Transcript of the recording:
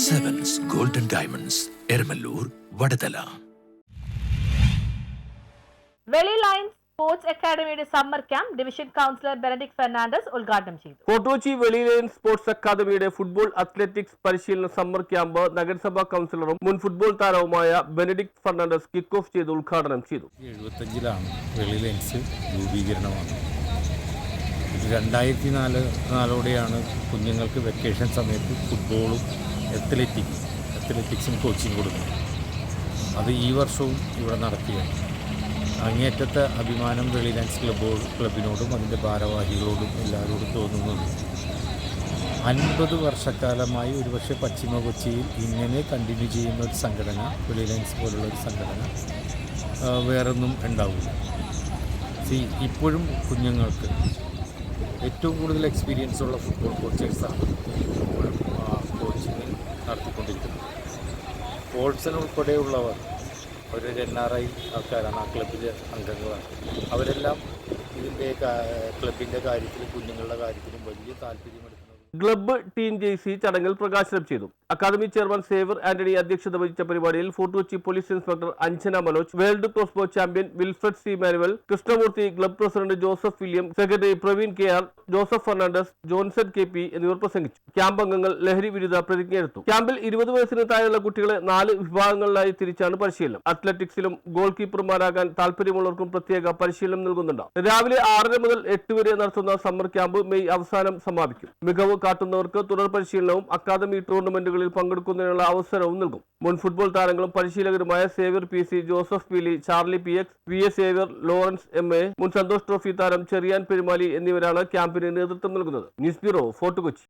Diamonds Eramalloor Vadathala Veli Sports sports അക്കാദമിയുടെ summer camp division councillor Benedict Fernandez ഉദ്ഘാടനം ചെയ്തു. കൊട്ടോച്ചി വെളി ലൈൻസ് സ്പോർട്സ് അക്കാദമിയുടെ ഫുട്ബോൾ അത്ലറ്റിക്സ് പരിശീലന സമ്മർ ക്യാമ്പ് നഗരസഭാ കൗൺസിലറും മുൻ ഫുട്ബോൾ താരവുമായ ബെനഡിക് ഫെർണാണ്ടസ് കിക്ക് ഓഫ് ചെയ്ത് ഉദ്ഘാടനം ചെയ്തു. എഴുപത്തഞ്ചിലാണ് വെളി ലെൻസ് രൂപീകരണമാണ് ഇത് രണ്ടായിരത്തി നാല് നാലോടെയാണ് കുഞ്ഞുങ്ങൾക്ക് വെക്കേഷൻ സമയത്ത് ഫുട്ബോളും അത്ലറ്റിക്സ് അത്ലറ്റിക്സും കോച്ചിങ് കൊടുക്കുന്നു അത് ഈ വർഷവും ഇവിടെ നടത്തിയാണ് അങ്ങേറ്റത്തെ അഭിമാനം വെളി ലെൻസ് ക്ലബോ ക്ലബിനോടും അതിന്റെ ഭാരവാഹികളോടും എല്ലാവരോടും തോന്നുന്നത് അൻപത് വർഷക്കാലമായി ഒരുപക്ഷെ പശ്ചിമ കൊച്ചിയിൽ ഇങ്ങനെ കണ്ടിന്യൂ ചെയ്യുന്ന ഒരു സംഘടന വെളി ലയൻസ് പോലുള്ള ഒരു സംഘടന വേറൊന്നും ഉണ്ടാവില്ല. സി ഇപ്പോഴും കുഞ്ഞുങ്ങൾക്ക് ഏറ്റവും കൂടുതൽ എക്സ്പീരിയൻസ് ഉള്ള ഫുട്ബോൾ കോച്ചേഴ്സാണ് ഇപ്പോഴും കോച്ചിങ് നടത്തിക്കൊണ്ടിരിക്കുന്നത് പോൾസൺ ഉൾപ്പെടെയുള്ളവർ ഒരു എൻ ആർ ഐ ആൾക്കാരാണ് ആ ക്ലബിലെ അംഗങ്ങളാണ്. അവരെല്ലാം ഇതിന്റെ ക്ലബിന്റെ കാര്യത്തിലും കുഞ്ഞുങ്ങളുടെ കാര്യത്തിലും വലിയ താല്പര്യമെടുക്കുന്നത് ക്ലബ്ബ് ടീം ജെയ്സി ചടങ്ങിൽ പ്രകാശനം ചെയ്തു. അക്കാദമി ചെയർമാൻ സേവർ ആന്റണി അധ്യക്ഷത വഹിച്ച പരിപാടിയിൽ Fort Kochi police inspector Anjana Manoj world crossbow champion Wilfred C. Manuel Krishnamoorthy club president Joseph William secretary Praveen K. R. Joseph Fernandez Johnson K. P. എന്നിവർ പ്രസംഗിച്ചു. Camp അംഗങ്ങൾ ലഹരി വിരുദ്ധ പ്രതിജ്ഞയെടുത്തു ക്യാമ്പിൽ ഇരുപത് വയസ്സിന് താഴെയുള്ള കുട്ടികളെ നാല് വിഭാഗങ്ങളിലായി തിരിച്ചാണ് പരിശീലനം. അത്ലറ്റിക്സിലും ഗോൾ കീപ്പർമാരാകാൻ താല്പര്യമുള്ളവർക്കും പ്രത്യേക പരിശീലനം നൽകുന്നുണ്ട്. രാവിലെ ആറര മുതൽ എട്ട് വരെ നടത്തുന്ന സമ്മർ ക്യാമ്പ് മെയ് അവസാനം സമാപിക്കും. മികവ് കാട്ടുന്നവർക്ക് തുടർ പരിശീലനവും അക്കാദമി ടൂർണമെന്റുകളിൽ പങ്കെടുക്കുന്നതിനുള്ള അവസരവും നൽകും. മുൻ ഫുട്ബോൾ താരങ്ങളും പരിശീലകരുമായ Xavier P C Joseph Peeli Charlie P X V S Xavier Lawrence M A മുൻ സന്തോഷ് ട്രോഫി താരം ചെറിയാൻ പെരുമാലി എന്നിവരാണ് ക്യാമ്പിന് നേതൃത്വം നൽകുന്നത്. News bureau Fort Kochi.